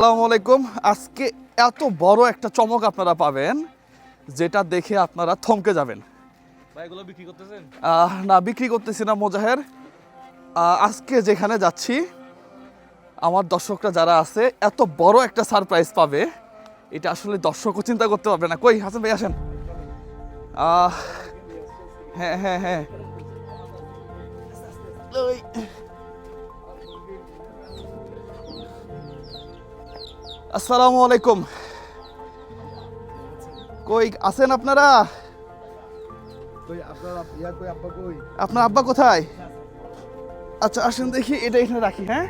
আসসালামু আলাইকুম। আজকে এত বড় একটা চমক আপনারা পাবেন যেটা দেখে আপনারা থমকে যাবেন। ভাই বিক্রি করতেছেন? না বিক্রি করতেছি না মোজাহের। আজকে যেখানে যাচ্ছি আমার দর্শকরা যারা আছে এত বড় একটা সারপ্রাইজ পাবে। এটা আসলে দর্শকও চিন্তা করতে পারবে না। কই হাসান ভাই আসেন। আহ, হ্যাঁ হ্যাঁ হ্যাঁ। আসসালামু আলাইকুম। কই আছেন আপনারা? আপনার আব্বা কোথায়? আচ্ছা আসেন দেখি এটা এখানে রাখি হ্যাঁ?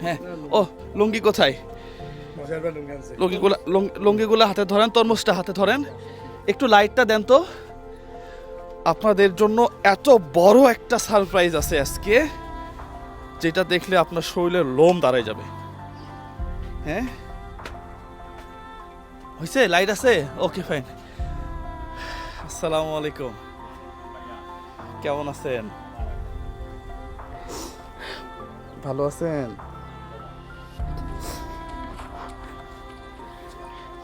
হ্যাঁ ও লুঙ্গি কোথায়? লুঙ্গিগুলা লুঙ্গ- লুঙ্গিগুলা হাতে ধরেন তরমুজটা হাতে ধরেন। একটু লাইটটা দেন তো। আপনাদের জন্য এত বড় একটা সারপ্রাইজ আছে আজকে। যেটা দেখলে আপনার শরীরের লোম দাঁড়ায় যাবে। হ্যাঁ? হয়েছে লাইট আছে? ওকে ফাইন আসসালামু আলাইকুম। কেমন আছেন? ভালো আছেন?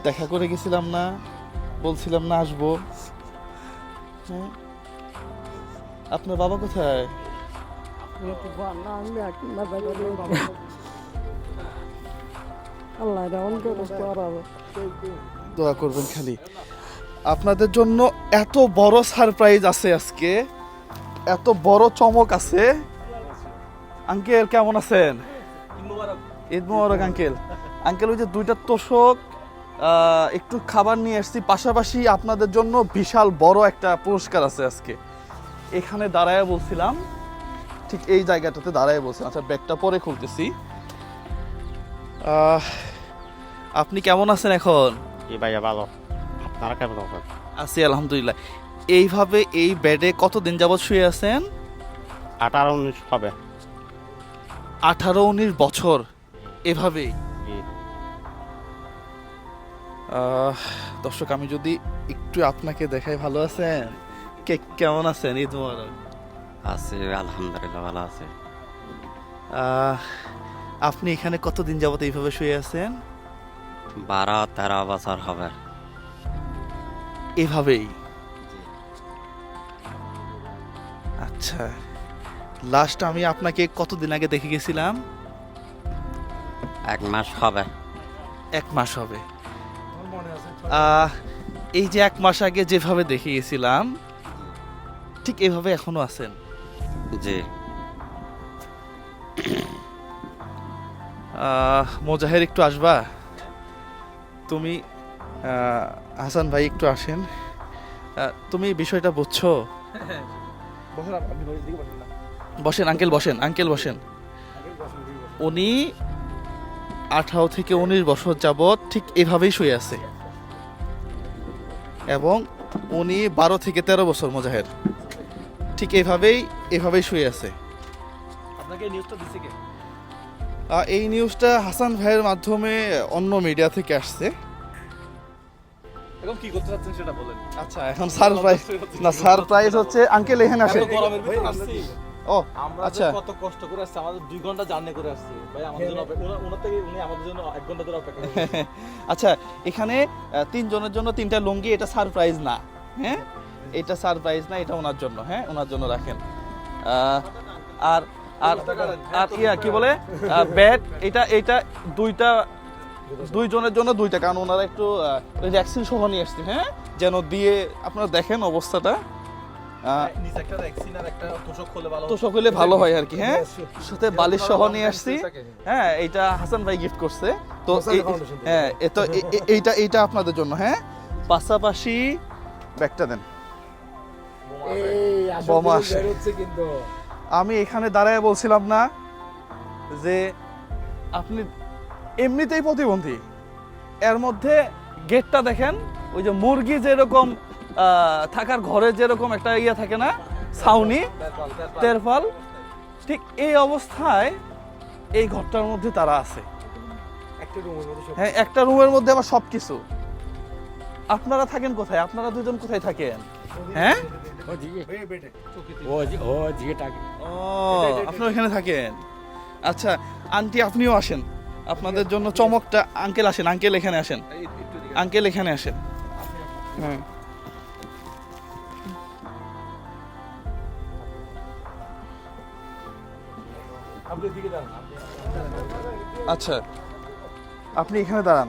দেখা করে গেছিলাম না বলছিলাম না আসব। হ্যাঁ? আপনার বাবা কোথায়? দোয়া করবেন খালি। আপনাদের জন্য এত বড় সারপ্রাইজ আছে আজকে। এত বড় চমক আছে। আঙ্কেল, কেমন আছেন? ঈদ মোবারক, আঙ্কেল। আঙ্কেল, ওই যে দুইটা তোষক একটু খাবার নিয়ে এসেছি। পাশাপাশি আপনাদের জন্য বিশাল বড় একটা পুরস্কার আছে আজকে। এখানে দাঁড়ায় বলছিলাম ঠিক এই জায়গাটাতে দাঁড়ায় বলছিলাম আচ্ছা ব্যাগটা পরে খুলতেছি। আপনি কেমন আছেন এখন? জি ভাইয়া ভালো। আপনারা কেমন আছেন? আছি আলহামদুলিল্লাহ। এইভাবে এই বেডে কতদিন যাবৎ শুয়ে আছেন? আঠারো উনিশ হবে। আঠারো উনিশ বছর। এভাবেই? দর্শক আমি যদি একটু আপনাকে দেখাই ভালো আছেন? কে কেমন আছেন? ঈদ মোবারক। আছি আলহামদুলিল্লাহ ভালো আছে। আপনি এখানে কতদিন যাবত এইভাবে শুয়ে আছেন? বারো তেরো বছর হবে। এভাবেই? আচ্ছা লাস্ট আমি আপনাকে কতদিন আগে দেখে গেছিলাম? এক মাস হবে। এক মাস হবে। এই যে এক মাস আগে যেভাবে দেখে গেছিলাম ঠিক এভাবে এখনও আছেন? জি। মোজাহের একটু আসবা? তুমি হাসান ভাই একটু আসেন। তুমি বিষয়টা বুঝছ? বসেন আঙ্কেল বসেন আঙ্কেল বসেন। উনি আঠারো থেকে উনিশ বছর যাবৎ ঠিক এভাবেই শুয়ে আছে। এবং উনি বারো থেকে তেরো বছর মোজাহের। ঠিক এভাবেই এভাবেই শুয়ে আছে। আপনাকে এই নিউজটা দিছে কে? এই নিউজটা হাসান ভাইয়ের মাধ্যমে অন্য মিডিয়া থেকে আসছে। এখন কি করতে চাচ্ছেন সেটা বলেন। আচ্ছা এখন সারপ্রাইজ না সারপ্রাইজ হচ্ছে আঙ্কেল এখানে আসছি। ও আচ্ছা। কত কষ্ট করে আসছি আমাদের দুই ঘণ্টা জার্নি করে আসছি। ভাই আমাদের জন্য অপে- ওনার থেকে উনি আমাদের জন্য এক ঘণ্টা ধরে অপেক্ষা করছে আচ্ছা এখানে তিনজনের জন্য তিনটা লুঙ্গি এটা সারপ্রাইজ না। হ্যাঁ? এটা সারপ্রাইজ না এটা ওনার জন্য হ্যাঁ? ওনার জন্য রাখেন। আর আর আর ইয়া কি বলে? ব্যাট এটা এটা দুইটা দুইজনের জন্য দুইটা কারণ ওনারা একটু ভ্যাকসিন সহ নিয়ে আসছে হ্যাঁ? যেন দিয়ে আপনারা দেখেন অবস্থাটা। তোষক খুলে ভালো। তো সকলে ভালো হয় আর কি হ্যাঁ? সাথে বালিশ সহ নিয়ে আসছি। হ্যাঁ এইটা হাসান ভাই গিফট করছে। তো এই- হ্যাঁ এ তো এইটা এইটা আপনাদের জন্য হ্যাঁ? পাশাপাশি ব্যাগটা দেন। বোমা আসে। আমি এখানে দাঁড়ায় বলছিলাম না যে আপনি এমনিতেই প্রতিবন্ধী। এর মধ্যে গেটটা দেখেন ওই যে মুরগি যেরকম থাকার ঘরে যেরকম একটা ইয়ে থাকে না ছাউনি তেরফাল ঠিক এই অবস্থায় এই ঘরটার মধ্যে তারা আছে। হ্যাঁ একটা রুমের মধ্যে আবার সব কিছু আপনারা থাকেন কোথায়? আপনারা দুজন কোথায় থাকেন? হ্যাঁ? ও আপনারা এখানে থাকেন? আচ্ছা আন্টি আপনিও আসেন। আপনাদের জন্য চমকটা আঙ্কেল আসেন আঙ্কেল এখানে আসেন। আঙ্কেল এখানে আসেন। হ্যাঁ আপনি এদিকে দাঁড়ান আচ্ছা আপনি এখানে দাঁড়ান।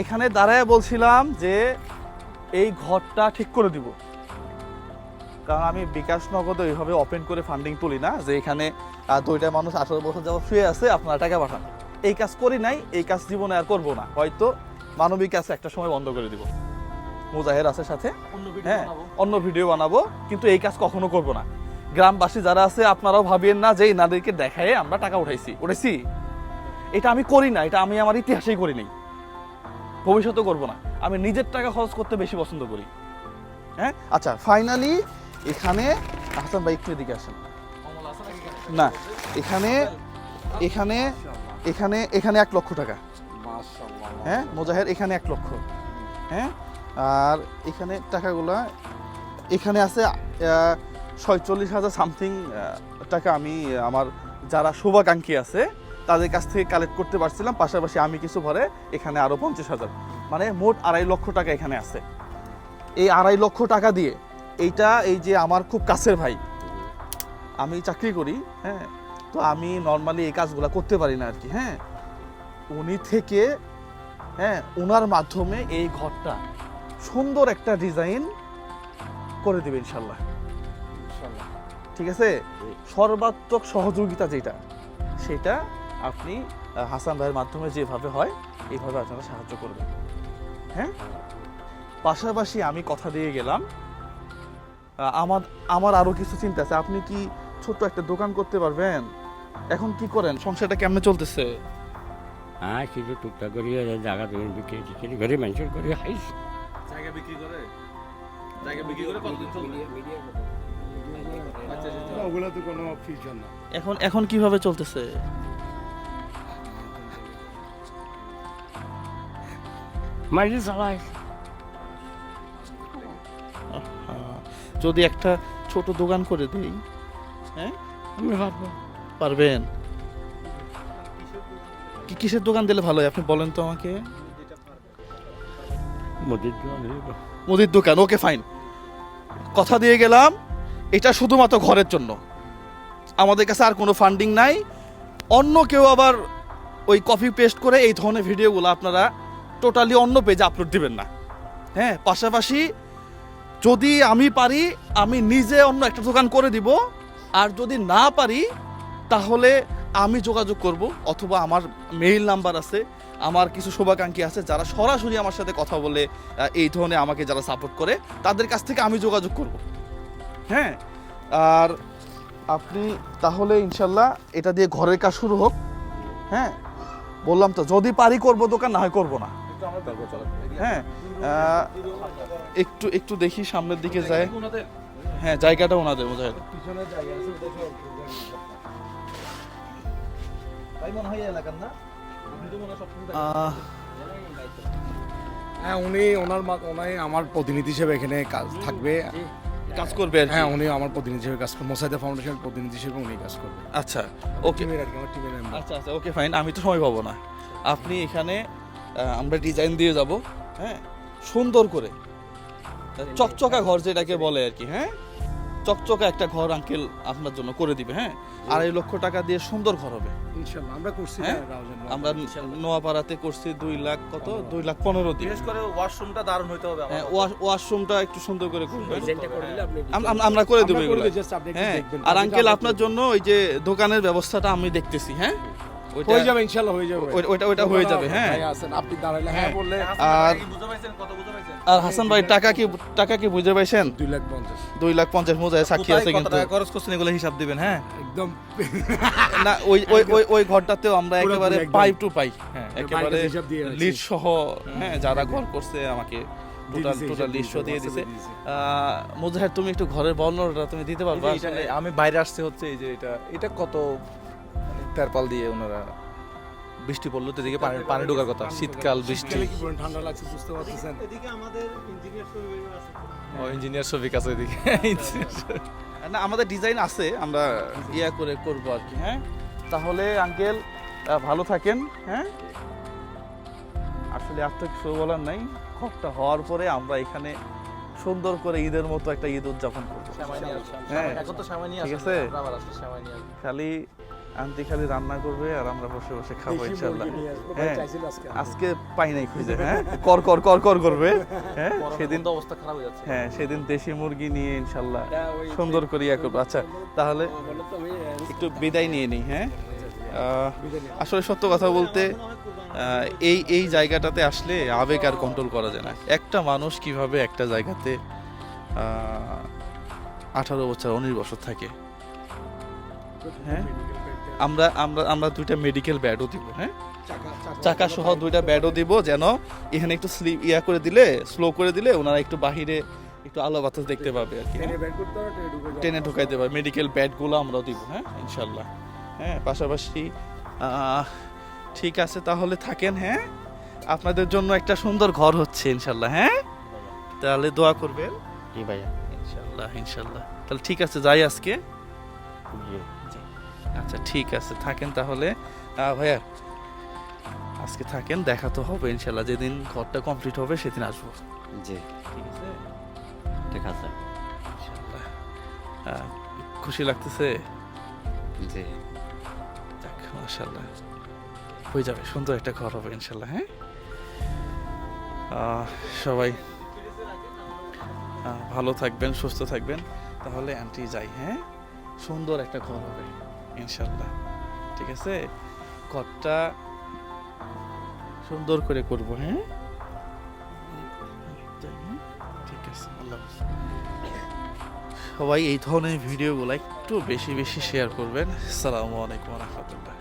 এখানে দাঁড়ায় বলছিলাম যে এই ঘরটা ঠিক করে দিব। কারণ আমি বিকাশ নগদে ওইভাবে ওপেন করে ফান্ডিং তুলি না যে এখানে দুইটা মানুষ আঠারো বছর যাবত শুয়ে আছে আপনারা টাকা পাঠান। এই কাজ করি নাই এই কাজ জীবনে আর করব না। হয়তো মানবিক কাজ একটা সময় বন্ধ করে দিব। মুজাহের আছে সাথে হ্যাঁ অন্য ভিডিও বানাবো কিন্তু এই কাজ কখনো করব না। গ্রামবাসী যারা আছে আপনারাও ভাবিয়েন না যে এনাদেরকে দেখায় আমরা টাকা উঠাইছি। উঠেছি এটা আমি করি না এটা আমি আমার ইতিহাসেই করি নাই। ভবিষ্যতে করব না। আমি নিজের টাকা খরচ করতে বেশি পছন্দ করি। হ্যাঁ? আচ্ছা ফাইনালি এখানে হাসান ভাই একটু এদিকে আসেন। না এখানে এখানে এখানে এখানে এক লক্ষ টাকা। হ্যাঁ মোজাহের এখানে এক লক্ষ। হ্যাঁ আর এখানে টাকাগুলা এখানে আছে ছয়চল্লিশ হাজার সামথিং টাকা আমি আমার যারা শুভাকাঙ্ক্ষী আছে তাদের কাছ থেকে কালেক্ট করতে পারছিলাম। পাশাপাশি আমি কিছু ভরে এখানে আরও পঞ্চাশ হাজার। মানে মোট আড়াই লক্ষ টাকা এখানে আছে। এই আড়াই লক্ষ টাকা দিয়ে এইটা এই যে আমার খুব কাছের ভাই। আমি চাকরি করি হ্যাঁ? তো আমি নর্মালি এই কাজগুলো করতে পারি না আর কি হ্যাঁ? উনি থেকে হ্যাঁ ওনার মাধ্যমে এই ঘরটা সুন্দর একটা ডিজাইন করে দেবে ইনশাল্লাহ ঠিক আছে? সর্বাত্মক সহযোগিতা যেটা সেটা আপনি হাসান ভাইয়ের মাধ্যমে যেভাবে হয় এইভাবে আপনারা সাহায্য করবেন। হ্যাঁ? পাশাপাশি আমি কথা দিয়ে গেলাম আমার আমার আরও কিছু চিন্তা আছে। আপনি কি ছোট্ট একটা দোকান করতে পারবেন? এখন কি করেন? সংসারটা কেমনে চলতেছে? হ্যাঁ কিছু টুকটাক করি জায়গা তুমি বিক্রি টিক্রি করে মানুষের করে জায়গা বিক্রি করে? জায়গা বিক্রি করে কতদিন চলবে? আচ্ছা, আচ্ছা, আচ্ছা। ওগুলো তো কোনো ফিউচার না। এখন এখন কীভাবে চলতেছে? মাঝে চালাই যদি একটা ছোট দোকান করে দিই হ্যাঁ? আমি ভাববো। পারবেন? কি কিসের দোকান দিলে ভালো হয়? আপনি বলেন তো আমাকে। মুদির দোকান মুদির দোকান ওকে ফাইন। কথা দিয়ে গেলাম এটা শুধুমাত্র ঘরের জন্য। আমাদের কাছে আর কোনো ফান্ডিং নাই। অন্য কেউ আবার ওই কপি পেস্ট করে এই ধরনের ভিডিওগুলো আপনারা টোটালি অন্য পেজে আপলোড দিবেন না। হ্যাঁ পাশাপাশি যদি আমি পারি, আমি নিজে অন্য একটা দোকান করে দিব। আর যদি না পারি, তাহলে আমি যোগাযোগ করব, অথবা আমার মেইল নাম্বার আছে, আমার কিছু শুভাকাঙ্ক্ষী আছে, যারা সরাসরি আমার সাথে কথা বলে এই ধরনের আমাকে যারা সাপোর্ট করে, তাদের কাছ থেকে আমি যোগাযোগ করব। হ্যাঁ আর আপনি তাহলে ইনশাল্লাহ এটা দিয়ে ঘরের কাজ শুরু হোক। হ্যাঁ বললাম তো, যদি পারি করব, দোকান না হয় করব না। হ্যাঁ একটু একটু দেখি সামনের দিকে যায়। হ্যাঁ জায়গাটা ওনাদের বোঝায় পিছনে জায়গা আছে ওটা সব ভাই মনে হয় মনে হয় হ্যাঁ উনি ওনার মা- ওনাই আমার প্রতিনিধি হিসেবে এখানে কাজ থাকবে। কাজ করবে হ্যাঁ উনি আমার প্রতিনিধি হিসেবে কাজ করবে। মোসাইদা ফাউন্ডেশনের প্রতিনিধি হিসেবে উনি কাজ করবে। আচ্ছা ওকে। আচ্ছা আচ্ছা ওকে ফাইন আমি তো সময় পাবো না। আপনি এখানে আমরা ডিজাইন দিয়ে যাব হ্যাঁ? সুন্দর করে। চকচকা ঘর যেটাকে বলে আর কি হ্যাঁ? চকচকা একটা ঘর আঙ্কেল আপনার জন্য করে দিবে হ্যাঁ? আড়াই লক্ষ টাকা দিয়ে সুন্দর ঘর হবে। ইনশাআল্লাহ আমরা করছি হ্যাঁ? না, রাউজান। আমরা নোয়াপাড়াতে করছি দুই লাখ কত? দুই লাখ পনেরো দিয়ে বিশেষ করে ওয়াশরুমটা দারুণ হইতে হবে হ্যাঁ ওয়াশরুমটা একটু সুন্দর করে করবেন আম- আমরা করে দেবো হ্যাঁ আর আঙ্কেল আপনার জন্য ওই যে দোকানের ব্যবস্থাটা আমি দেখতেছি হ্যাঁ? হয়ে যাবে ইনশাআল্লাহ হয়ে যাবে। ওই- ওইটা ওইটা হয়ে যাবে হ্যাঁ। ভাই আপনি দাঁড়াইলে হ্যাঁ বললে। আর- আর হাসান ভাই টাকা কি টাকা কি বুঝে পাইছেন? দুই লাখ পঞ্চাশ। দুই লাখ পঞ্চাশ মোজায় সাক্ষী আছে কিন্তু। খরচ করছেন এগুলো হিসাব দিবেন হ্যাঁ? একদম। না ওই ওই ওই ওই ঘরটাতেও আমরা একেবারে টু পাই হ্যাঁ একেবারে। লিস্ট সহ হ্যাঁ যারা ঘর করছে আমাকে টোটাল টোটাল লিস্ট দিয়ে দিছে। তুমি একটু ঘরের বর্ণনাটা তুমি দিতে পারবা। আমি বাইরে আসছে হচ্ছে এই যে এটা এটা কত তেরপাল দিয়ে ওনারা বৃষ্টি পড়ল তো এদিকে পানি পানি ঢোকার কথা। শীতকাল বৃষ্টি। ঠান্ডা লাগছে বুঝতে পারতেছেন এদিকে আমাদের ইঞ্জিনিয়ার ও ইঞ্জিনিয়ার শফিক আছে এদিকে। না আমাদের ডিজাইন আছে আমরা ইয়া করে করব আর কি হ্যাঁ? তাহলে আঙ্কেল ভালো থাকেন হ্যাঁ? আসলে আর তো কিছু বলার নাই। ঘরটা হওয়ার পরে আমরা এখানে সুন্দর করে ঈদের মতো একটা ঈদ উদযাপন করব। হ্যাঁ। এখন তো সময় নিয়ে ঠিক আছে। খালি আন্টি খালি রান্না করবে আর আমরা বসে বসে খাব ইনশাল্লাহ। হ্যাঁ আজকে পাই নাই খুঁজে হ্যাঁ? কর কর কর কর করবে হ্যাঁ? সেদিন তো অবস্থা খারাপ হয়ে যাচ্ছে। হ্যাঁ সেদিন দেশি মুরগি নিয়ে ইনশাল্লাহ সুন্দর করে ইয়া করব। আচ্ছা তাহলে একটু বিদায় নিয়ে নিই হ্যাঁ? আসলে সত্য কথা বলতে এই এই জায়গাটাতে আসলে আবেগ আর কন্ট্রোল করা যায় না। একটা মানুষ কীভাবে একটা জায়গাতে আঠারো বছর উনিশ বছর থাকে হ্যাঁ? আমরা আমরা আমরা দুইটা মেডিকেল ব্যাডও দিব হ্যাঁ? চাকা সহ দুইটা ব্যাডও দিব যেন এখানে একটু স্লিপ ইয়া করে দিলে স্লো করে দিলে ওনারা একটু বাহিরে একটু আলো বাতাস দেখতে পাবে আর কি হ্যাঁ? টেনে ঢুকাইতে পারবে মেডিকেল ব্যাডগুলো আমরাও দিব হ্যাঁ? ইনশাল্লাহ হ্যাঁ? পাশাপাশি ঠিক আছে তাহলে থাকেন হ্যাঁ? আপনাদের জন্য একটা সুন্দর ঘর হচ্ছে ইনশাল্লাহ হ্যাঁ? তাহলে দোয়া করবেন। জি ভাইয়া। ইনশাল্লাহ ইনশাল্লাহ তাহলে ঠিক আছে যাই আজকে। জি। আচ্ছা ঠিক আছে থাকেন তাহলে। ভাইয়া আজকে থাকেন দেখা তো হবে ইনশাল্লাহ যেদিন ঘরটা কমপ্লিট হবে সেদিন আসব। জি। ঠিক আছে? ঠিক আছে। খুশি লাগতেছে? জি। যাক মাশাল্লাহ হয়ে যাবে সুন্দর একটা ঘর হবে ইনশাল্লাহ হ্যাঁ? সবাই ভালো থাকবেন সুস্থ থাকবেন। তাহলে আন্টি যাই হ্যাঁ? সুন্দর একটা ঘর হবে। ইনশাল্লাহ ঠিক আছে ঘরটা সুন্দর করে করব হ্যাঁ? ঠিক আছে, আল্লাহ। সবাই এই ধরনের ভিডিওগুলো একটু বেশি বেশি শেয়ার করবেন আসসালামু আলাইকুম রহমতুল্লাহ